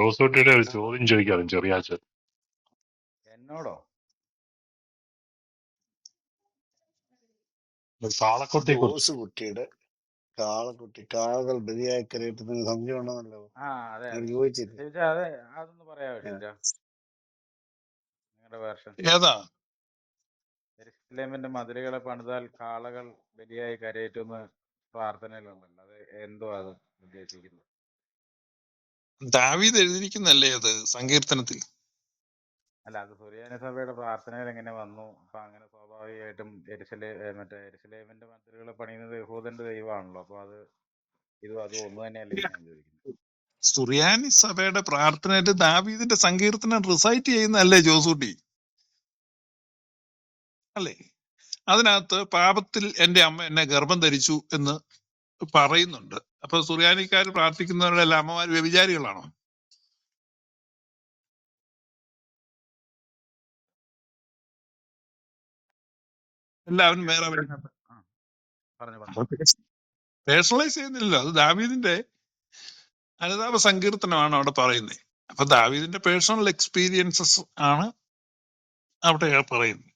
ജോസൂട്ടിയുടെ ഒരു ചോദ്യം ചോദിക്കാം ചെറിയാച്ചൻ എന്നോടോ? കാളക്കുട്ടിയെ കുറിച്ച്. ജോസ് കുട്ടിയുടെ കാളക്കുട്ടി കാളകൾ ബലിയായി കരയറ്റുന്ന സംശയം ഉണ്ടെന്നല്ലോ. ആ അതെ നിങ്ങൾ അതെ. ചോദിച്ചില്ലേ? ഷിജ അതെ അതൊന്ന് പറയാമോ ഷിജ നിങ്ങളുടെ വേർഷൻ. ഏതാ? എരുസലേമിന്റെ മതിലുകളെ പണിതാൽ കാളകൾ ബലിയായി കരയേറ്റുന്ന പ്രാർത്ഥനയിലുണ്ടല്ലോ. അത് എന്തോ അത് ഉദ്ദേശിക്കുന്നത്? ദാവീദ് എഴുതിയിരിക്കുന്നല്ലേ അത്? സങ്കീർത്തനത്തിൽ. അല്ല അത് സുറിയാനി സഭയുടെ പ്രാർത്ഥനയിൽ എങ്ങനെ വന്നു? അപ്പൊ അങ്ങനെ സ്വാഭാവികമായിട്ടും എരിശലേ മറ്റേ എരുസലേമിന്റെ മതിലുകളെ പണിയുന്നത് യഹൂദന്റെ ദൈവമാണല്ലോ. അപ്പൊ അത് ഇതും അതും ഒന്ന് തന്നെയല്ലേ ഞാൻ ചോദിക്കുന്നത്. സുറിയാനി സഭയുടെ പ്രാർത്ഥനയായിട്ട് ദാവീദിന്റെ സങ്കീർത്തനം റിസൈറ്റ് ചെയ്യുന്നല്ലേ ജോസൂട്ടി? അല്ലേ? അതിനകത്ത് പാപത്തിൽ എന്റെ അമ്മ എന്നെ ഗർഭം ധരിച്ചു എന്ന് പറയുന്നുണ്ട്. അപ്പൊ സുറിയാനിക്കാർ പ്രാർത്ഥിക്കുന്നവരുടെ എല്ലാം അമ്മമാര് വ്യഭിചാരികളാണോ? എല്ലാവരും വേറെ പേഴ്സണലൈസ് ചെയ്യുന്നില്ലല്ലോ. അത് ദാവീദിന്റെ അനുതാപ സങ്കീർത്തനമാണ് അവിടെ പറയുന്നത് അപ്പൊ ദാവീദിന്റെ പേഴ്സണൽ എക്സ്പീരിയൻസസ് ആണ് അവിടെ പറയുന്നത്.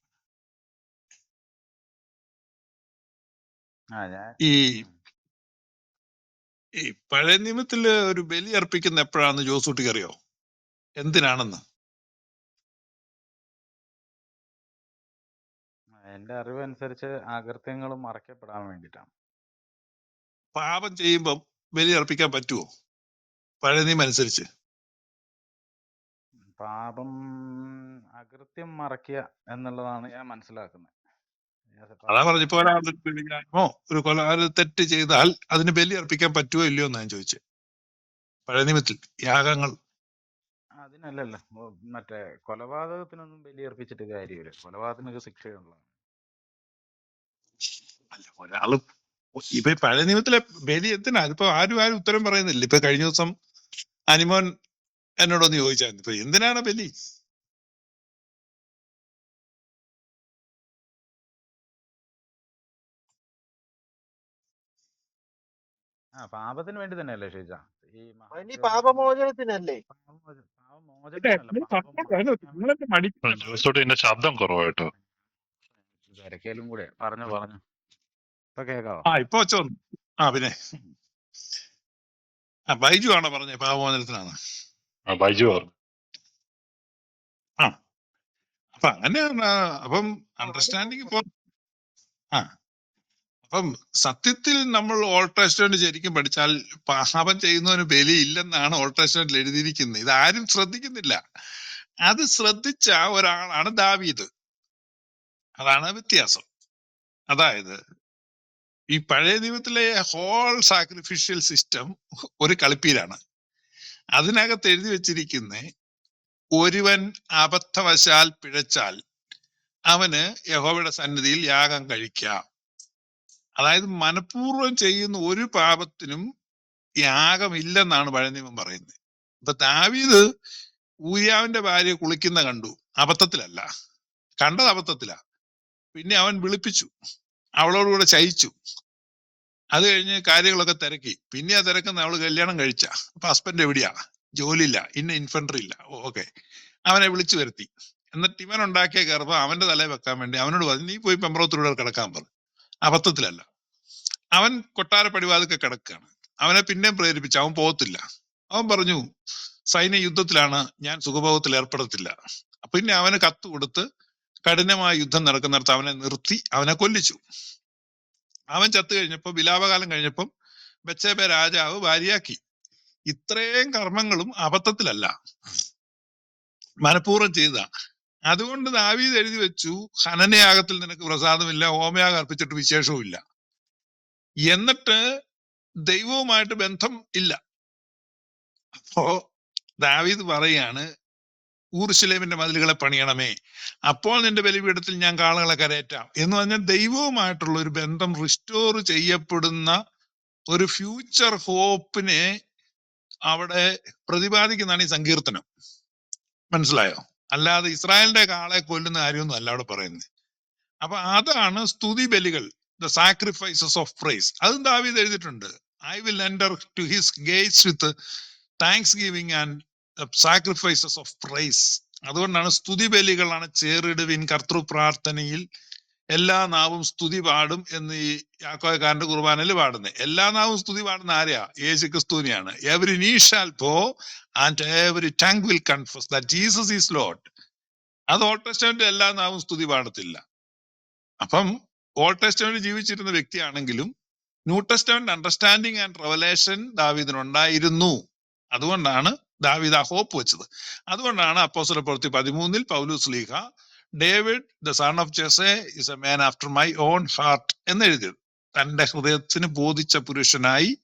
ഈ. ഈ പഴയ നിയമത്തിൽ ഒരു ബലി അർപ്പിക്കുന്ന എപ്പോഴാന്ന് ജോസൂട്ടിക്ക് അറിയോ? എന്തിനാണെന്ന്? എന്റെ അറിവ് അനുസരിച്ച് അകൃത്യങ്ങളും മറയ്ക്കപ്പെടാൻ വേണ്ടിട്ടാണ് പാപം ചെയ്യുമ്പം ബലി അർപ്പിക്കാൻ പറ്റുമോ പഴയ നിയമം അനുസരിച്ച് പാപം അകൃത്യം മറയ്ക്കുക എന്നുള്ളതാണ് ഞാൻ മനസ്സിലാക്കുന്നത്. അതാ പറഞ്ഞു ഇപ്പൊ ഒരാളോ ഒരു കൊല തെറ്റ് ചെയ്താൽ അതിന് ബലി അർപ്പിക്കാൻ പറ്റുമോ ഇല്ലയോ എന്ന് ഞാൻ ചോദിച്ചത് പഴയ നിയമത്തിൽ യാഗങ്ങൾ. അതിനല്ലല്ലോ. മറ്റേ കൊലപാതകത്തിനൊന്നും ബലിയർപ്പിച്ചിട്ട് കാര്യമില്ല. കൊലപാതകത്തിനൊക്കെ ശിക്ഷയുള്ളതാണ്. അല്ല ഒരാൾ ഇപ്പൊ പഴയ നിയമത്തിലെ ബലി എന്തിനാ? ഇപ്പൊ ആരും ആരും ഉത്തരം പറയുന്നില്ല. ഇപ്പൊ കഴിഞ്ഞ ദിവസം അനിമോൻ എന്നോടൊന്ന് ചോദിച്ചായിരുന്നു. ഇപ്പൊ എന്തിനാണ് ബലി? ആ പാപത്തിന് വേണ്ടി തന്നെയല്ലേ ഷീജ? ഈ വലിയ മഹാപുരോഹിതൻ പാപമോചനത്തിനല്ലേ? പാപമോചനം പാപമോചനത്തിനല്ല പാപം പറഞ്ഞോട്ടെ, മറയ്ക്കാൻ നിങ്ങളൊക്കെ വേണ്ടി മടിക്കുന്ന ജോസൂട്ടിന്റെ ശബ്ദം കുറവായിട്ടോ. തിരക്കേലും കൂടെ പറഞ്ഞു പറഞ്ഞു. ഇപ്പൊ കേക്കാവോ? ആ ഇപ്പൊ വെച്ച. വന്നു ആ പിന്നെ. ആ ബൈജു ആണോ പറഞ്ഞത് പാപമോചനത്തിനാണ്? ആ ബൈജു പറഞ്ഞു. ആ. അപ്പൊ അങ്ങനെ ആ, അപ്പം അണ്ടർസ്റ്റാൻഡിങ് ഇപ്പൊ ആ. അപ്പം സത്യത്തിൽ നമ്മൾ ഓൾഡ് ടെസ്റ്റ്മെന്റ് ശരിക്കും പഠിച്ചാൽ പാപം ചെയ്യുന്നവന് ബലി ഇല്ലെന്നാണ് ഓൾഡ് ടെസ്റ്റ്മെന്റിൽ എഴുതിയിരിക്കുന്നത്. ഇത് ആരും ശ്രദ്ധിക്കുന്നില്ല. അത് ശ്രദ്ധിച്ച ഒരാളാണ് ദാവീദ്. അതാണ് വ്യത്യാസം. അതായത് ഈ പഴയ നിയമത്തിലെ ഹോൾ സാക്രിഫിഷ്യൽ സിസ്റ്റം ഒരു കളിപ്പീരാണ്. അതിനകത്ത് എഴുതി വെച്ചിരിക്കുന്ന ഒരുവൻ അബദ്ധവശാൽ പിഴച്ചാൽ അവന് യഹോവയുടെ സന്നിധിയിൽ യാഗം കഴിക്കാം. അതായത് മനഃപൂർവം ചെയ്യുന്ന ഒരു പാപത്തിനും യാഗമില്ലെന്നാണ് പഴയ നിയമം പറയുന്നത് ഇപ്പൊ ദാവീദ് ഊര്യാവിന്റെ ഭാര്യ കുളിക്കുന്ന കണ്ടു. അബദ്ധത്തിലല്ല. കണ്ടത് അബദ്ധത്തിലാ. പിന്നെ അവൻ വിളിപ്പിച്ചു. അവളോടുകൂടെ ചയിച്ചു അത് കഴിഞ്ഞ് കാര്യങ്ങളൊക്കെ തിരക്കി. പിന്നെ ആ തിരക്കുന്ന അവൾ കല്യാണം കഴിച്ച. അപ്പൊ ഹസ്ബൻഡ് എവിടെയാ? ജോലിയില്ല. ഇന്ന ഇൻഫൻട്രി ഇല്ല. ഓക്കെ. അവനെ വിളിച്ചു വരുത്തി. എന്നിട്ട് ഇവൻ ഉണ്ടാക്കിയ ഗർഭം അവന്റെ തലയിൽ വെക്കാൻ വേണ്ടി അവനോട് പറഞ്ഞു നീ പോയി പെമ്പറോത്തിലൂടെ കിടക്കാൻ പറഞ്ഞു അബദ്ധത്തിലല്ല. അവൻ കൊട്ടാര പടിവാതിക്ക് കിടക്കുകയാണ്. അവനെ പിന്നെയും പ്രേരിപ്പിച്ചു അവൻ പോകത്തില്ല. അവൻ പറഞ്ഞു സൈന്യ യുദ്ധത്തിലാണ് ഞാൻ സുഖഭോഗത്തിൽ ഏർപ്പെടത്തില്ല. പിന്നെ അവന് കത്ത് കൊടുത്ത് കഠിനമായ യുദ്ധം നടക്കുന്നിടത്ത് അവനെ നിർത്തി അവനെ കൊല്ലിച്ചു. അവൻ ചത്തു കഴിഞ്ഞപ്പോ വിലാപകാലം കഴിഞ്ഞപ്പം ബച്ചേബ രാജാവ് ഭാര്യയാക്കി. ഇത്രയും കർമ്മങ്ങളും അബദ്ധത്തിലല്ല. മനഃപൂർവം ചെയ്ത അതുകൊണ്ട് ദാവീദ് എഴുതി വെച്ചു ഹനനയാഗത്തിൽ നിനക്ക് പ്രസാദമില്ല ഹോമയാഗം അർപ്പിച്ചിട്ട് വിശേഷവും ഇല്ല എന്നിട്ട് ദൈവവുമായിട്ട് ബന്ധം ഇല്ല. അപ്പോ ദാവീദ് പറയാണ് ഊർശലേമിന്റെ മതിലുകളെ പണിയണമേ. അപ്പോൾ നിന്റെ ബലിപീഠത്തിൽ ഞാൻ കാളകളെ കരയറ്റാം. എന്ന് പറഞ്ഞാൽ ദൈവവുമായിട്ടുള്ള ഒരു ബന്ധം റിസ്റ്റോർ ചെയ്യപ്പെടുന്ന ഒരു ഫ്യൂച്ചർ ഹോപ്പിനെ അവിടെ പ്രതിപാദിക്കുന്നതാണ് ഈ സങ്കീർത്തനം. മനസ്സിലായോ? അല്ലാതെ ഇസ്രായേലിന്റെ കാളെ കൊല്ലുന്ന കാര്യമൊന്നും അല്ല അവിടെ പറയുന്നത്. അപ്പൊ അതാണ് സ്തുതി ബലികൾ ദ സാക്രിഫൈസസ് ഓഫ് പ്രൈസ് അതും ദാവീദ് എഴുതിയിട്ടുണ്ട്. I will enter to his gates with thanksgiving and sacrifices of praise അതുകൊണ്ടാണ് സ്തുതി ബലികളാണ് ചേറിടുവിൻ കർത്തൃ പ്രാർത്ഥനയിൽ എല്ലാ നാവും സ്തുതി പാടും എന്ന് ഈ യാക്കോയക്കാരന്റെ കുർബാനയിൽ പാടുന്നത് എല്ലാ നാവും സ്തുതി പാടുന്ന ആരെയാ യേശു ക്രിസ്തുവിനെയാണ് every knee shall bow and every tongue will confess that Jesus is lord അത് ഓൾഡ് ടെസ്റ്റമെന്റ് എല്ലാ നാവും സ്തുതി പാടത്തില്ല. അപ്പം ഓൾഡ് ടെസ്റ്റമെന്റ് ജീവിച്ചിരുന്ന വ്യക്തിയാണെങ്കിലും new testament understanding and revelation ദാവീദിനുണ്ടായിരുന്നു. അതുകൊണ്ടാണ് ദാവീദ് ആ ഹോപ്പ് വെച്ചത്. അതുകൊണ്ടാണ് അപ്പോസ്തല പ്രവൃത്തി പതിമൂന്നിൽ പൗലൂസ് ലീഹ David the son of Jesse is a man after my own heart എന്ന് എഴുതിയത്. തന്റെ ഹൃദയത്തിന് ബോധിച്ച പുരുഷനായി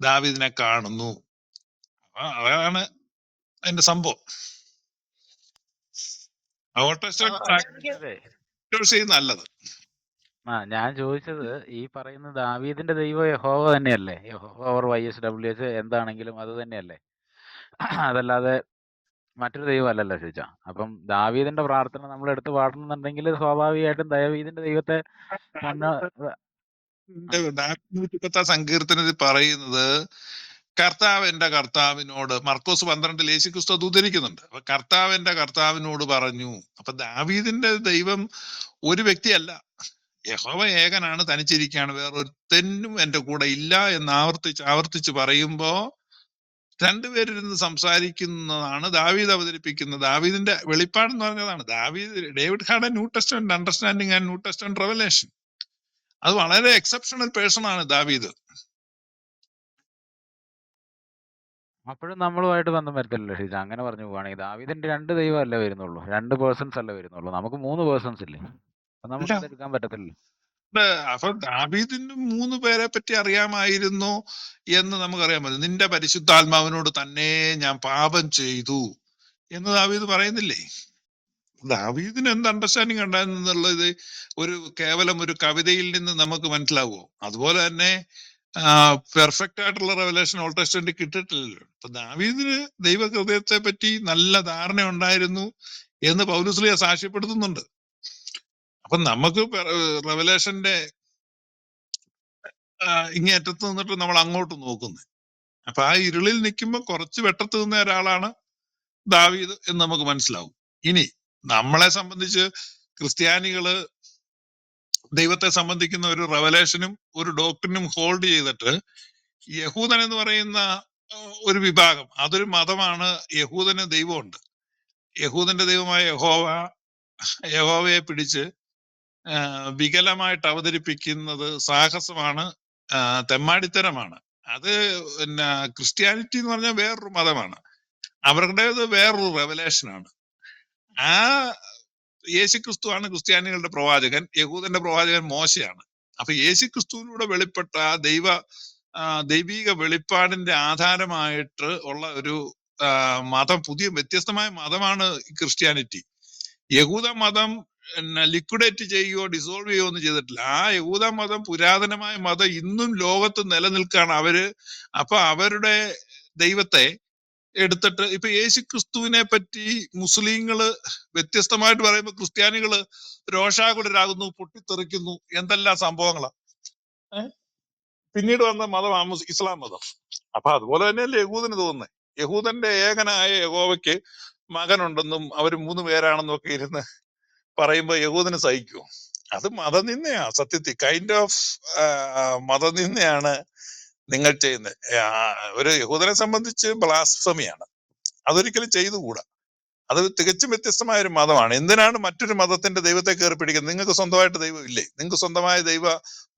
ദാവിദിനെ കാണുന്നു. അതാണ് അതിന്റെ സംഭവം. നല്ലത്. ആ ഞാൻ ചോദിച്ചത് ഈ പറയുന്ന ദാവീദിന്റെ ദൈവം യഹോവ തന്നെയല്ലേ? യഹോവ or Y S W S എന്താണെങ്കിലും അത് തന്നെയല്ലേ? അതല്ലാതെ മറ്റൊരു ദൈവം അല്ലല്ലോ ചോദിച്ചാ അപ്പം ദാവീദിന്റെ പ്രാർത്ഥന നമ്മൾ എടുത്ത് പാടണമെന്നുണ്ടെങ്കിൽ സ്വാഭാവികമായിട്ടും ദാവീദിന്റെ ദൈവത്തെ മുന്ന നൂറ്റിപ്പത്താം സങ്കീർത്തനത്തിൽ പറയുന്നത് കർത്താവ് എന്റെ കർത്താവിനോട് മർക്കോസ് പന്ത്രണ്ടിൽ യേശു ക്രിസ്തു അത് ഉദ്ധരിക്കുന്നുണ്ട്. അപ്പൊ കർത്താവ് എന്റെ കർത്താവിനോട് പറഞ്ഞു അപ്പൊ ദാവീദിന്റെ ദൈവം ഒരു വ്യക്തിയല്ല. യഹോവ ഏകനാണ് തനിച്ചിരിക്കുകയാണ് വേറൊരുത്തനും എന്റെ കൂടെ ഇല്ല എന്ന് ആവർത്തിച്ച് ആവർത്തിച്ച് പറയുമ്പോ രണ്ടുപേരിരുന്ന് സംസാരിക്കുന്നതാണ് ദാവീദ് അവതരിപ്പിക്കുന്നത്. ദാവീദിന്റെ വെളിപ്പാട് എന്ന് പറഞ്ഞതാണ്. ദാവീദ് David had a new testament understanding and new testament revelation. അത് വളരെ എക്സെപ്ഷണൽ പേഴ്സൺ ആണ് ദാവീദ്. അപ്പോഴും നമ്മളുമായിട്ട് ബന്ധം വരത്തില്ലല്ലോ ഷീജ. അങ്ങനെ പറഞ്ഞു പോവാണെങ്കിൽ ദാവീദിന്റെ രണ്ട് ദൈവം അല്ലേ വരുന്നുള്ളൂ? രണ്ട് പേഴ്സൺസ് അല്ലേ വരുന്നുള്ളൂ? നമുക്ക് മൂന്ന് പേഴ്സൺസ് ഇല്ലേ? അപ്പൊ നമുക്ക് എടുക്കാൻ പറ്റത്തില്ലല്ലോ. പറ്റത്തില്ല അപ്പൊ ദാവീദിന് മൂന്ന് പേരെ പറ്റി അറിയാമായിരുന്നു എന്ന് നമുക്കറിയാൻ പറ്റും. നിന്റെ പരിശുദ്ധാത്മാവിനോട് തന്നെ ഞാൻ പാപം ചെയ്തു എന്ന് ദാവീദ് പറയുന്നില്ലേ? ദാവീദിന് എന്ത് അണ്ടർസ്റ്റാൻഡിങ് ഉണ്ടായിരുന്നുള്ളത്? ഒരു കേവലം ഒരു കവിതയിൽ നിന്ന് നമുക്ക് മനസ്സിലാവുമോ അതുപോലെ തന്നെ പെർഫെക്റ്റ് ആയിട്ടുള്ള റെവലേഷൻ ഓൾഡ് കിട്ടിയിട്ടില്ലല്ലോ. അപ്പൊ ദാവീദിന് ദൈവഹൃദയത്തെ പറ്റി നല്ല ധാരണ ഉണ്ടായിരുന്നു എന്ന് പൗലുസ്ലിയ സാക്ഷ്യപ്പെടുത്തുന്നുണ്ട്. അപ്പൊ നമുക്ക് റെവലേഷന്റെ ഇങ്ങേറ്റത്ത് നിന്നിട്ട് നമ്മൾ അങ്ങോട്ട് നോക്കുന്നത് അപ്പൊ ആ ഇരുളിൽ നിൽക്കുമ്പോൾ കുറച്ച് വെട്ടത്ത് നിന്ന ഒരാളാണ് ദാവീദ് എന്ന് നമുക്ക് മനസ്സിലാവും. ഇനി നമ്മളെ സംബന്ധിച്ച് ക്രിസ്ത്യാനികൾ ദൈവത്തെ സംബന്ധിക്കുന്ന ഒരു റെവലേഷനും ഒരു ഡോക്ടറിനും ഹോൾഡ് ചെയ്തിട്ട് യഹൂദൻ എന്ന് പറയുന്ന ഒരു വിഭാഗം അതൊരു മതമാണ് യഹൂദന് ദൈവമുണ്ട്. യഹൂദന്റെ ദൈവമായ യഹോവ യഹോവയെ പിടിച്ച് വികലമായിട്ട് അവതരിപ്പിക്കുന്നത് സാഹസമാണ് തെമ്മാടിത്തരമാണ്. അത് പിന്നെ ക്രിസ്ത്യാനിറ്റി എന്ന് പറഞ്ഞാൽ വേറൊരു മതമാണ്. അവരുടേത് വേറൊരു റെവലേഷനാണ് ആ യേശു ക്രിസ്തുവാണ് ക്രിസ്ത്യാനികളുടെ പ്രവാചകൻ യഹൂദന്റെ പ്രവാചകൻ മോശയാണ്. അപ്പൊ യേശു ക്രിസ്തുവിലൂടെ വെളിപ്പെട്ട ആ ദൈവ ദൈവീക വെളിപ്പാടിന്റെ ആധാരമായിട്ട് ഉള്ള ഒരു മതം പുതിയ വ്യത്യസ്തമായ മതമാണ് ക്രിസ്ത്യാനിറ്റി. യഹൂദ മതം ലിക്വിഡേറ്റ് ചെയ്യുകയോ ഡിസോൾവ് ചെയ്യുകയോ ഒന്നും ചെയ്തിട്ടില്ല. ആ യഹൂദ മതം പുരാതനമായ മതം ഇന്നും ലോകത്ത് നിലനിൽക്കുകയാണ്. അവർ അപ്പൊ അവരുടെ ദൈവത്തെ എടുത്തിട്ട് ഇപ്പൊ യേശു ക്രിസ്തുവിനെ പറ്റി മുസ്ലിങ്ങൾ വ്യത്യസ്തമായിട്ട് പറയുമ്പോൾ ക്രിസ്ത്യാനികൾ രോഷാകുലരാകുന്നു പൊട്ടിത്തെറിക്കുന്നു എന്തെല്ലാം സംഭവങ്ങളാ? പിന്നീട് വന്ന മതം ഇസ്ലാം മതം. അപ്പൊ അതുപോലെ തന്നെയല്ലേ യഹൂദന് തോന്നുന്നത് യഹൂദന്റെ ഏകനായ യഹോവയ്ക്ക് മകനുണ്ടെന്നും അവർ മൂന്ന് പേരാണെന്നും ഒക്കെ ഇരുന്ന് പറയുമ്പോ യഹൂദന് സഹിക്കൂ. അത് മതനിന്ദയാ സത്യത്തിൽ കൈൻഡ് ഓഫ് മതനിന്ദയാണ് നിങ്ങൾ ചെയ്യുന്നത്. ഒരു യഹൂദനെ സംബന്ധിച്ച് ബ്ലാസ്ഫമിയാണ് അതൊരിക്കലും ചെയ്തുകൂടാ. അത് തികച്ചും വ്യത്യസ്തമായ ഒരു മതമാണ്. എന്തിനാണ് മറ്റൊരു മതത്തിന്റെ ദൈവത്തെ കയറി പിടിക്കുന്നത്? നിങ്ങൾക്ക് സ്വന്തമായിട്ട് ദൈവം ഇല്ലേ? നിങ്ങൾക്ക് സ്വന്തമായ ദൈവ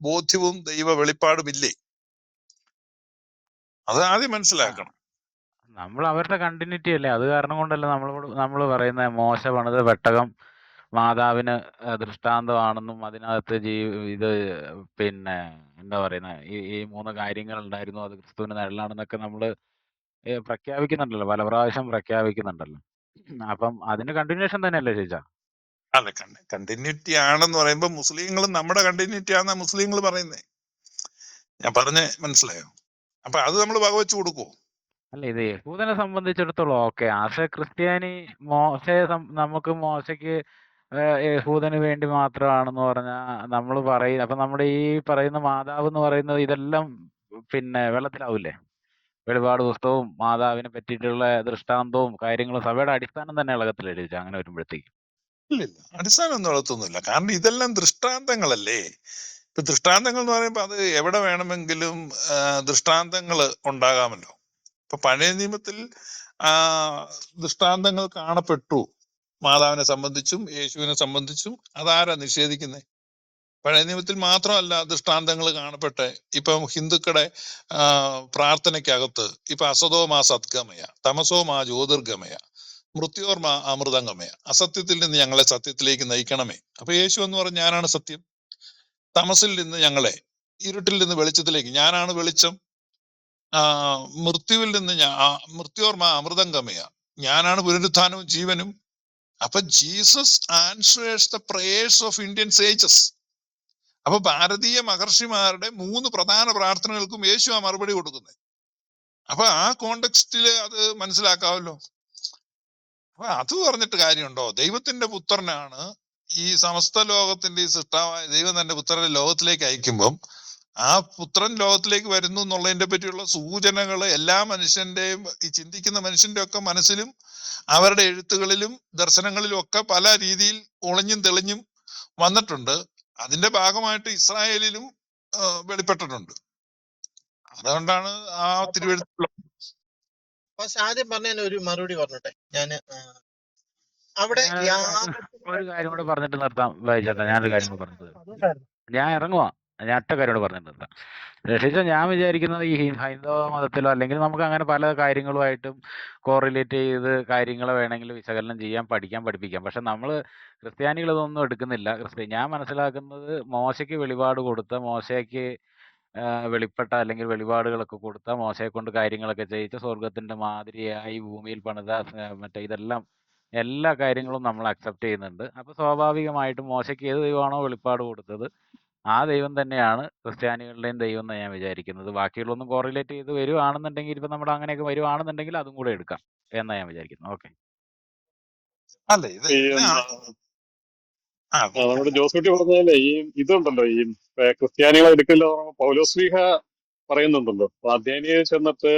ബോധ്യവും ദൈവ വെളിപ്പാടും ഇല്ലേ? അത് ആദ്യം മനസ്സിലാക്കണം. നമ്മൾ അവരുടെ കണ്ടിന്യൂറ്റി അല്ലേ? അത് കാരണം കൊണ്ടല്ലേ നമ്മൾ നമ്മൾ പറയുന്ന മോശ പെട്ടകം മാതാവിന് ദൃഷ്ടാന്തമാണെന്നും അതിനകത്ത് ജീ ഇത് പിന്നെ എന്താ പറയുന്നെ ഈ ഈ മൂന്ന് കാര്യങ്ങൾ ഉണ്ടായിരുന്നു അത് ക്രിസ്തുവിന് നിഴലാണെന്നൊക്കെ നമ്മൾ പ്രഖ്യാപിക്കുന്നുണ്ടല്ലോ പല പ്രാവശ്യം പ്രഖ്യാപിക്കുന്നുണ്ടല്ലോ. അപ്പം അതിന്റെ കണ്ടിന്യൂഷൻ തന്നെയല്ലേ ചേച്ച? അതെ കണ്ടിന്യൂറ്റി ആണെന്ന് പറയുമ്പോ മുസ്ലിങ്ങളും നമ്മുടെ കണ്ടിന്യൂറ്റി ആണെന്നാ മുസ്ലിങ്ങൾ പറയുന്നേ. ഞാൻ പറഞ്ഞ മനസ്സിലായോ? അപ്പൊ അത് നമ്മൾ വകവെച്ച് കൊടുക്കുവോ? അല്ല ഇത് യഹൂദനെ സംബന്ധിച്ചിടത്തോളം ഓക്കെ. ആസ് എ ക്രിസ്ത്യാനി മോശയെ സം- നമുക്ക് മോശയ്ക്ക് യഹൂദന് വേണ്ടി മാത്രമാണെന്ന് പറഞ്ഞാൽ നമ്മൾ പറയും അപ്പൊ നമ്മുടെ ഈ പറയുന്ന മാതാവ് എന്ന് പറയുന്നത് ഇതെല്ലാം പിന്നെ വെള്ളത്തിലാവൂലേ വെളിപാട് പുസ്തകവും മാതാവിനെ പറ്റിയിട്ടുള്ള ദൃഷ്ടാന്തവും കാര്യങ്ങളും സഭയുടെ അടിസ്ഥാനം തന്നെ ഇളകത്തിൽ എഴുതിച്ച അങ്ങനെ വരുമ്പോഴത്തേക്ക്. അടിസ്ഥാനം ഒന്നും വളർത്തൊന്നുമില്ല കാരണം ഇതെല്ലാം ദൃഷ്ടാന്തങ്ങളല്ലേ? ഇപ്പൊ ദൃഷ്ടാന്തങ്ങൾ എന്ന് പറയുമ്പോൾ അത് എവിടെ വേണമെങ്കിലും ദൃഷ്ടാന്തങ്ങൾ ഉണ്ടാകാമല്ലോ. ഇപ്പൊ പഴയ നിയമത്തിൽ ആ ദൃഷ്ടാന്തങ്ങൾ കാണപ്പെട്ടു. മാതാവിനെ സംബന്ധിച്ചും യേശുവിനെ സംബന്ധിച്ചും അതാരാ നിഷേധിക്കുന്നത് പഴയ നിയമത്തിൽ മാത്രമല്ല ദൃഷ്ടാന്തങ്ങൾ കാണപ്പെട്ടെ. ഇപ്പം ഹിന്ദുക്കളുടെ പ്രാർത്ഥനയ്ക്കകത്ത് ഇപ്പൊ അസതോ മാ സദ്ഗമയ തമസോ മാ ജ്യോതിർഗമയ മൃത്യോർ മാ അമൃതംഗമയ അസത്യത്തിൽ നിന്ന് ഞങ്ങളെ സത്യത്തിലേക്ക് നയിക്കണമേ. അപ്പൊ യേശു എന്ന് പറഞ്ഞ ഞാനാണ് സത്യം? തമസിൽ നിന്ന് ഞങ്ങളെ ഇരുട്ടിൽ നിന്ന് വെളിച്ചത്തിലേക്ക്. ഞാനാണ് വെളിച്ചം. ആ മൃത്യുവിൽ നിന്ന് ഞാ ആ, മൃത്യോർമ അമൃതംഗമയ. ഞാനാണ് പുനരുത്ഥാനവും ജീവനും. അപ്പൊ Jesus answers the prayers of Indian sages. അപ്പൊ ഭാരതീയ മഹർഷിമാരുടെ മൂന്ന് പ്രധാന പ്രാർത്ഥനകൾക്കും യേശു ആ മറുപടി കൊടുക്കുന്നത്. അപ്പൊ ആ കോണ്ടെക്സ്റ്റിൽ അത് മനസ്സിലാക്കാമല്ലോ. അപ്പൊ അത് പറഞ്ഞിട്ട് കാര്യമുണ്ടോ? ദൈവത്തിന്റെ പുത്രനാണ് ഈ സമസ്ത ലോകത്തിന്റെ ഈ സൃഷ്ടാവായ ദൈവം തന്റെ പുത്രനെ ലോകത്തിലേക്ക് അയക്കുമ്പം ആ പുത്രൻ ലോകത്തിലേക്ക് വരുന്നു എന്നുള്ളതിനെ പറ്റിയുള്ള സൂചനകൾ എല്ലാ മനുഷ്യന്റെയും ഈ ചിന്തിക്കുന്ന മനുഷ്യന്റെ ഒക്കെ മനസ്സിലും അവരുടെ എഴുത്തുകളിലും ദർശനങ്ങളിലും ഒക്കെ പല രീതിയിൽ ഒളിഞ്ഞും തെളിഞ്ഞും വന്നിട്ടുണ്ട്. അതിന്റെ ഭാഗമായിട്ട് ഇസ്രായേലിലും വെളിപ്പെട്ടിട്ടുണ്ട്. അതുകൊണ്ടാണ് ആ തിരുവഴുത്തുള്ള പക്ഷെ ആദ്യം പറഞ്ഞതിന് ഒരു മറുപടി പറഞ്ഞോട്ടെ. ഞാൻ അവിടെ ഒരു കാര്യം കൂടെ പറഞ്ഞിട്ട് നിർത്താം വായിച്ചേട്ടാ ഞാനൊരു കാര്യം കൂടെ പറഞ്ഞത് ഞാൻ ഇറങ്ങുവാ. ഞാൻ ഒറ്റ കൂടെ പറഞ്ഞിട്ട് രക്ഷിച്ച ഞാൻ വിചാരിക്കുന്നത് ഈ ഹൈന്ദവ മതത്തിലോ അല്ലെങ്കിൽ നമുക്ക് അങ്ങനെ പല കാര്യങ്ങളുമായിട്ടും കോറിലേറ്റ് ചെയ്ത് കാര്യങ്ങൾ വേണമെങ്കിൽ വിശകലനം ചെയ്യാൻ പഠിക്കാൻ പഠിപ്പിക്കാം. പക്ഷെ നമ്മൾ ക്രിസ്ത്യാനികൾ ഇതൊന്നും എടുക്കുന്നില്ല. ക്രിസ്ത്യ ഞാൻ മനസ്സിലാക്കുന്നത് മോശയ്ക്ക് വെളിപാട് കൊടുത്ത മോശയ്ക്ക് വെളിപ്പെട്ട അല്ലെങ്കിൽ വെളിപാടുകളൊക്കെ കൊടുത്ത മോശയെ കൊണ്ട് കാര്യങ്ങളൊക്കെ ചെയ്യിച്ച് സ്വർഗത്തിന്റെ മാതിരിയായി ഭൂമിയിൽ പണിത മറ്റേ ഇതെല്ലാം എല്ലാ കാര്യങ്ങളും നമ്മൾ അക്സെപ്റ്റ് ചെയ്യുന്നുണ്ട്. അപ്പൊ സ്വാഭാവികമായിട്ടും മോശയ്ക്ക് ഏത് ദൈവമാണോ വെളിപ്പാട് കൊടുത്തത് ആ ദൈവം തന്നെയാണ് ക്രിസ്ത്യാനികളുടെയും ദൈവം എന്ന് ഞാൻ വിചാരിക്കുന്നത്. ബാക്കിയുള്ളൊന്നും കോറിലേറ്റ് ചെയ്ത് വരുവാണെന്നുണ്ടെങ്കിൽ ഇപ്പൊ നമ്മുടെ അങ്ങനെയൊക്കെ വരുവാണെന്നുണ്ടെങ്കിൽ അതും കൂടെ എടുക്കാം എന്നാ ഞാൻ വിചാരിക്കുന്നത്. ഓക്കെ അല്ല? ഇത് ഈ ആ, ആ ആ, നമ്മുടെ ജോസൂട്ടി പറഞ്ഞാലേ ഈ ഇതുണ്ടല്ലോ ഈ ഏ, ക്രിസ്ത്യാനികളെ എടുക്കില്ല പൗലോസ്ലീഹ പറയുന്നുണ്ടല്ലോ. അപ്പൊ ചെന്നിട്ട്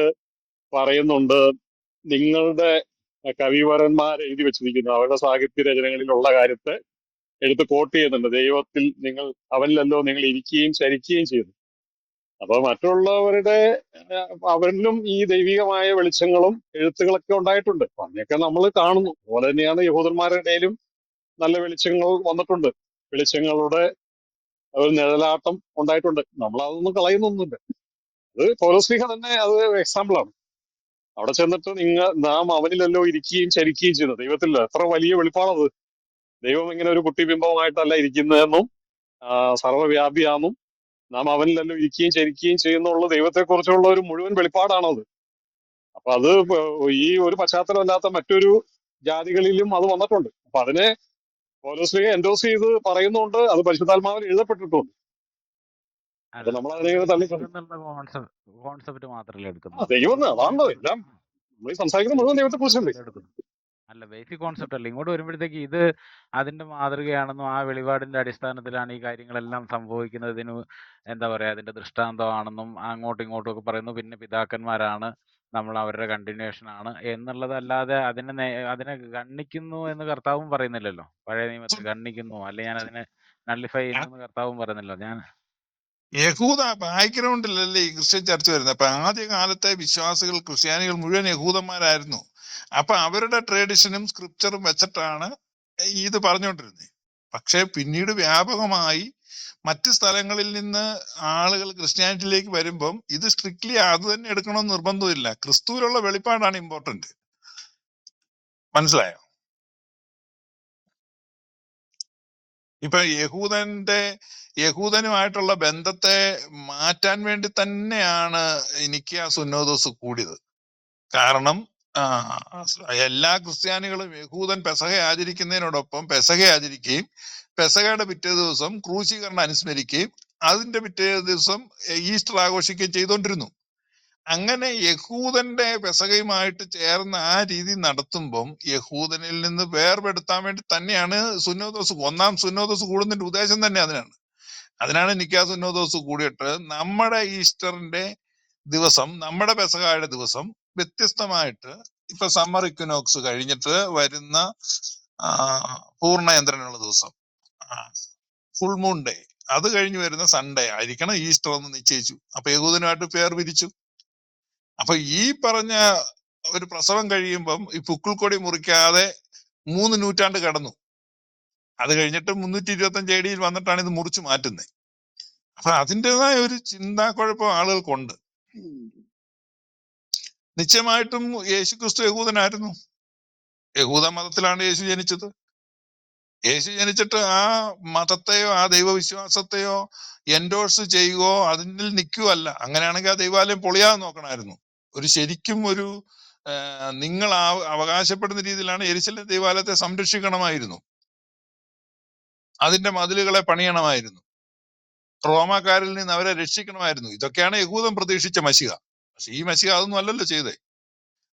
പറയുന്നുണ്ട് നിങ്ങളുടെ കവിവരന്മാർ എഴുതി വെച്ചിരിക്കുന്നു. അവരുടെ സാഹിത്യ രചനകളിലുള്ള കാര്യത്തെ എടുത്ത് കോട്ട് ചെയ്യുന്നുണ്ട്. ദൈവത്തിൽ നിങ്ങൾ അവനിലല്ലോ നിങ്ങൾ ഇരിക്കുകയും ചരിക്കുകയും ചെയ്യുന്നു അപ്പൊ മറ്റുള്ളവരുടെ അവരിലും ഈ ദൈവികമായ വെളിച്ചങ്ങളും എഴുത്തുകളൊക്കെ ഉണ്ടായിട്ടുണ്ട്. അപ്പൊ അതിനൊക്കെ നമ്മൾ കാണുന്നു. അതുപോലെ തന്നെയാണ് യഹൂദന്മാരുടെ ഇടയിലും നല്ല വെളിച്ചങ്ങൾ വന്നിട്ടുണ്ട്. വെളിച്ചങ്ങളുടെ ഒരു നിഴലാട്ടം ഉണ്ടായിട്ടുണ്ട്. നമ്മൾ അതൊന്നും കളയുന്നൊന്നുമില്ല. അത് പൗലോസ്ലിഹ തന്നെ അത് എക്സാമ്പിൾ ആണ്. അവിടെ ചെന്നിട്ട് നിങ്ങൾ നാം അവനിലല്ലോ ഇരിക്കുകയും ചരിക്കുകയും ചെയ്യുന്നത് ദൈവത്തിൽ എത്ര വലിയ വെളിപ്പാണത്. ദൈവം ഇങ്ങനെ ഒരു കുട്ടിബിംബമായിട്ടല്ല ഇരിക്കുന്നതെന്നും ആ, സർവവ്യാപിയാന്നും നാം അവനിലല്ലോ ഇരിക്കുകയും ചരിക്കുകയും ചെയ്യുന്നുള്ള ദൈവത്തെക്കുറിച്ചുള്ള ഒരു മുഴുവൻ വെളിപ്പാടാണത്. അപ്പൊ അത് ഈ ഒരു പശ്ചാത്തലമല്ലാത്ത മറ്റൊരു ജാതികളിലും അത് വന്നിട്ടുണ്ട്. അപ്പൊ അതിനെ പോലീസിനെ എൻഡോസ് ചെയ്ത് പറയുന്നുണ്ട് അത് പരിശുദ്ധാത്മാവിൽ എഴുതപ്പെട്ടിട്ടുണ്ട്. ദൈവം അതാണല്ലോ എല്ലാം. നമ്മൾ സംസാരിക്കുന്നത് സംസാരിക്കുന്ന മുഴുവൻ ദൈവത്തെ കുറിച്ചല്ലേ അല്ല ബേസിക് കോൺസെപ്റ്റ് അല്ല. ഇങ്ങോട്ട് വരുമ്പോഴത്തേക്ക് ഇത് അതിന്റെ മാതൃകയാണെന്നും ആ വെളിപാടിന്റെ അടിസ്ഥാനത്തിലാണ് ഈ കാര്യങ്ങളെല്ലാം സംഭവിക്കുന്നതിന് എന്താ പറയാ അതിന്റെ ദൃഷ്ടാന്തമാണെന്നും അങ്ങോട്ടും ഇങ്ങോട്ടും ഒക്കെ പറയുന്നു. പിന്നെ പിതാക്കന്മാരാണ് നമ്മൾ അവരുടെ കണ്ടിന്യൂഷൻ ആണ് എന്നുള്ളതല്ലാതെ അതിനെ നേ- അതിനെ ഗണ്ണിക്കുന്നു എന്ന് കർത്താവും പറയുന്നില്ലല്ലോ. പഴയ നിയമത്തിൽ ഗണ്ണിക്കുന്നു അല്ലെ ഞാൻ അതിനെ നള്ളിഫൈ ചെയ്യുന്നു എന്ന് കർത്താവും പറയുന്നില്ലല്ലോ ഞാൻ യഹൂദ ബാക്ക്ഗ്രൗണ്ടിലല്ലേ ഈ ക്രിസ്ത്യൻ ചർച്ച വരുന്നത്? അപ്പൊ ആദ്യകാലത്തെ വിശ്വാസികൾ ക്രിസ്ത്യാനികൾ മുഴുവൻ യഹൂദന്മാരായിരുന്നു. അപ്പൊ അവരുടെ ട്രഡീഷനും സ്ക്രിപ്ചറും വെച്ചിട്ടാണ് ഇത് പറഞ്ഞുകൊണ്ടിരുന്നത്. പക്ഷെ പിന്നീട് വ്യാപകമായി മറ്റ് സ്ഥലങ്ങളിൽ നിന്ന് ആളുകൾ ക്രിസ്ത്യാനിറ്റിയിലേക്ക് വരുമ്പം ഇത് സ്ട്രിക്ട്ലി അത് തന്നെ എടുക്കണമെന്ന് നിർബന്ധമില്ല. ക്രിസ്തുവിലുള്ള വെളിപ്പാടാണ് ഇമ്പോർട്ടന്റ് മനസ്സിലായോ? ഇപ്പൊ യഹൂദന്റെ യഹൂദനുമായിട്ടുള്ള ബന്ധത്തെ മാറ്റാൻ വേണ്ടി തന്നെയാണ് എനിക്ക് ആ സുന്നോദോസ് കൂടിയത്. കാരണം എല്ലാ ക്രിസ്ത്യാനികളും യഹൂദൻ പെസഹ ആചരിക്കുന്നതിനോടൊപ്പം പെസഹ ആചരിക്കുകയും പെസഹയുടെ പിറ്റേ ദിവസം ക്രൂശീകരണം അനുസ്മരിക്കുകയും അതിന്റെ പിറ്റേ ദിവസം ഈസ്റ്റർ ആഘോഷിക്കുകയും ചെയ്തുകൊണ്ടിരുന്നു അങ്ങനെ യഹൂദന്റെ പെസകയുമായിട്ട് ചേർന്ന് ആ രീതി നടത്തുമ്പം യഹൂദനിൽ നിന്ന് വേർപെടുത്താൻ വേണ്ടി തന്നെയാണ് സുന്നോദോസ് ഒന്നാം സുന്നോദോസ് കൂടുന്നതിന്റെ ഉദ്ദേശം തന്നെ അതിനാണ്. അതിനാണ് നിക്കാ സുന്നോദോസ് കൂടിയിട്ട് നമ്മുടെ ഈസ്റ്ററിന്റെ ദിവസം നമ്മുടെ പെസകായുടെ ദിവസം വ്യത്യസ്തമായിട്ട് ഇപ്പൊ സമ്മർ ഇക്വിനോക്സ് കഴിഞ്ഞിട്ട് വരുന്ന പൂർണയന്ത്രനുള്ള ദിവസം. Full moon day. അത് കഴിഞ്ഞ് വരുന്ന സൺഡേ ആയിരിക്കണം ഈസ്റ്റർ എന്ന് നിശ്ചയിച്ചു. അപ്പൊ യഹൂദനുമായിട്ട് പേർ പിരിച്ചു. അപ്പൊ ഈ പറഞ്ഞ ഒരു പ്രസവം കഴിയുമ്പം ഈ പുക്കിൾക്കൊടി മുറിക്കാതെ മൂന്ന് നൂറ്റാണ്ട് കടന്നു. അത് കഴിഞ്ഞിട്ട് മുന്നൂറ്റി ഇരുപത്തി അഞ്ച് ഡിയിൽ വന്നിട്ടാണ് ഇത് മുറിച്ചു മാറ്റുന്നത് അപ്പൊ അതിന്റെതായ ഒരു ചിന്താക്കുഴപ്പം ആളുകൾക്കുണ്ട്. നിശ്ചയമായിട്ടും യേശു ക്രിസ്തു യഹൂദനായിരുന്നു. യഹൂദ മതത്തിലാണ് യേശു ജനിച്ചത്. യേശു ജനിച്ചിട്ട് ആ മതത്തെയോ ആ ദൈവവിശ്വാസത്തെയോ എൻഡോഴ്സ് ചെയ്യുകയോ അതിൽ നിൽക്കുകയല്ല. അങ്ങനെയാണെങ്കിൽ ആ ദൈവാലയം പൊളിയാതെ നോക്കണമായിരുന്നു. ഒരു ശരിക്കും ഒരു നിങ്ങൾ അവകാശപ്പെടുന്ന രീതിയിലാണ് എരിശിലെ ദേവാലയത്തെ സംരക്ഷിക്കണമായിരുന്നു. അതിന്റെ മതിലുകളെ പണിയണമായിരുന്നു. റോമാക്കാരിൽ നിന്ന് അവരെ രക്ഷിക്കണമായിരുന്നു. ഇതൊക്കെയാണ് യഹൂദം പ്രതീക്ഷിച്ച മഷിക പക്ഷെ ഈ മഷിക അതൊന്നും അല്ലല്ലോ ചെയ്തേ.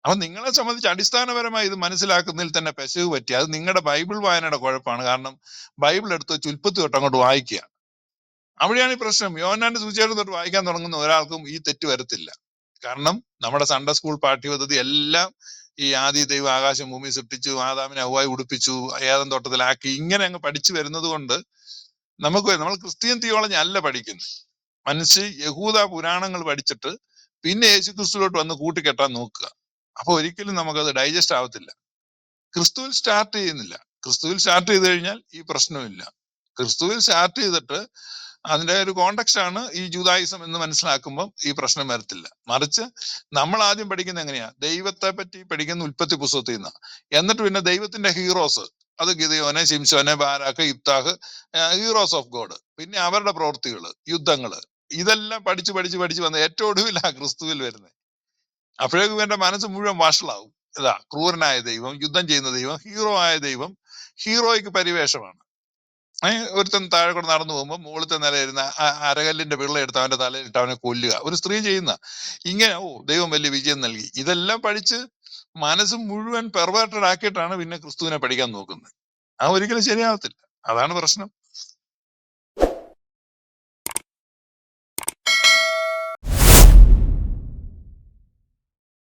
അപ്പൊ നിങ്ങളെ സംബന്ധിച്ച് അടിസ്ഥാനപരമായി ഇത് മനസ്സിലാക്കുന്നതിൽ തന്നെ പെശവ് പറ്റി. അത് നിങ്ങളുടെ ബൈബിൾ വായനയുടെ കുഴപ്പമാണ്. കാരണം ബൈബിൾ എടുത്ത് വെച്ച് ഉൽപ്പത്തി തൊട്ട് അങ്ങോട്ട് വായിക്കുക അവിടെയാണ് ഈ പ്രശ്നം. യോനാന്റെ സൂചിയുടെ തൊട്ട് വായിക്കാൻ തുടങ്ങുന്ന ഒരാൾക്കും ഈ തെറ്റ് വരത്തില്ല. കാരണം നമ്മുടെ സൺഡേ സ്കൂൾ പാഠ്യപദ്ധതി എല്ലാം ഈ ആദി ദൈവം ആകാശം ഭൂമി സൃഷ്ടിച്ചു ആദാമിനെ അവ്വായി ഉടുപ്പിച്ചു ഏതം തോട്ടത്തിലാക്കി ഇങ്ങനെ അങ്ങ് പഠിച്ചു വരുന്നത് കൊണ്ട് നമുക്ക് നമ്മൾ ക്രിസ്ത്യൻ തിയോളജി അല്ല പഠിക്കുന്നത്. മനുഷ്യ യഹൂദ പുരാണങ്ങൾ പഠിച്ചിട്ട് പിന്നെ യേശു ക്രിസ്തുവിലോട്ട് വന്ന് കൂട്ടിക്കെട്ടാൻ നോക്കുക. അപ്പൊ ഒരിക്കലും നമുക്കത് ഡൈജസ്റ്റ് ആവത്തില്ല. ക്രിസ്തുവിൽ സ്റ്റാർട്ട് ചെയ്യുന്നില്ല. ക്രിസ്തുവിൽ സ്റ്റാർട്ട് ചെയ്ത് കഴിഞ്ഞാൽ ഈ പ്രശ്നമില്ല. ക്രിസ്തുവിൽ സ്റ്റാർട്ട് ചെയ്തിട്ട് അതിന്റെ ഒരു കോണ്ടക്സ്റ്റ് ആണ് ഈ ജൂതായുസം എന്ന് മനസ്സിലാക്കുമ്പോൾ ഈ പ്രശ്നം വരത്തില്ല. മറിച്ച് നമ്മൾ ആദ്യം പഠിക്കുന്നത് എങ്ങനെയാ? ദൈവത്തെ പറ്റി പഠിക്കുന്ന ഉൽപ്പത്തി പുസ്തകത്തിൽ നിന്ന് എന്നിട്ട് പിന്നെ ദൈവത്തിന്റെ ഹീറോസ് അത് ഗിതയോനെ ശിംശോനെ ബാരാക്ക് ഇബ്താഹ് ഹീറോസ് ഓഫ് ഗോഡ് പിന്നെ അവരുടെ പ്രവൃത്തികൾ യുദ്ധങ്ങൾ ഇതെല്ലാം പഠിച്ച് പഠിച്ച് പഠിച്ച് വന്ന ഏറ്റവും ഒടുവിലാ ക്രിസ്തുവിൽ വരുന്നത് അപ്പോഴേക്കും എന്റെ മനസ്സ് മുഴുവൻ വഷളാവും. ഇതാ ക്രൂരനായ ദൈവം യുദ്ധം ചെയ്യുന്ന ദൈവം ഹീറോ ആയ ദൈവം ഹീറോയ്ക്ക് പരിവേഷമാണ്. ഒരുത്തൻ താഴെ കൂടെ നടന്നു പോകുമ്പോൾ മുകളിലത്തെ നിലയിരുന്ന അരകല്ലിന്റെ പിള്ള എടുത്ത് അവന്റെ തലയിലിട്ട് അവനെ കൊല്ലുക. ഒരു സ്ത്രീ ചെയ്യുന്ന ഇങ്ങനെ ഓ ദൈവം വലിയ വിജയം നൽകി. ഇതെല്ലാം പഠിച്ച് മനസ്സ് മുഴുവൻ പെർവേർട്ടഡ് ആക്കിയിട്ടാണ് പിന്നെ ക്രിസ്തുവിനെ പഠിക്കാൻ നോക്കുന്നത്. ആ ഒരിക്കലും ശരിയാവത്തില്ല. അതാണ് പ്രശ്നം.